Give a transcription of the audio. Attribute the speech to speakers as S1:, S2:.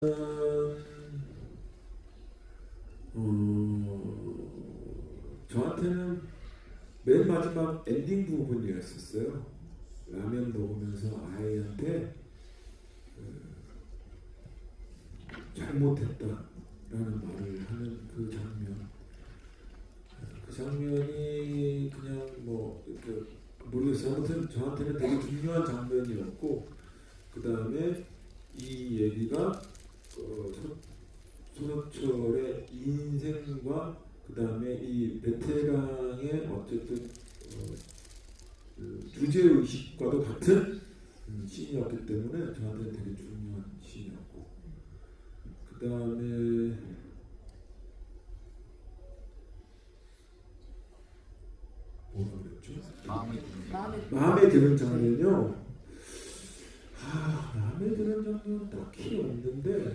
S1: 어, 저한테는 맨 마지막 엔딩 부분이었었어요. 라면 먹으면서 아이한테 그, 잘못했다라는 말을 하는 그 장면. 그 장면이 그냥 뭐 이렇게 모르겠어요. 아무튼 저한테는 되게 중요한 장면이었고 그 다음에 이 얘기가 어, 소, 소서철의 인생과 그 다음에 이 베테랑의 어쨌든 어, 그 주제 의식과도 같은 음, 씬이었기 때문에 저한테는 되게 중요한 씬이었고 그 다음에 뭐라 그랬죠?
S2: 마음에 드는
S3: 마음에
S1: 마음에 드는 장면요. 아, 마음에 드는 장면 딱히 없는데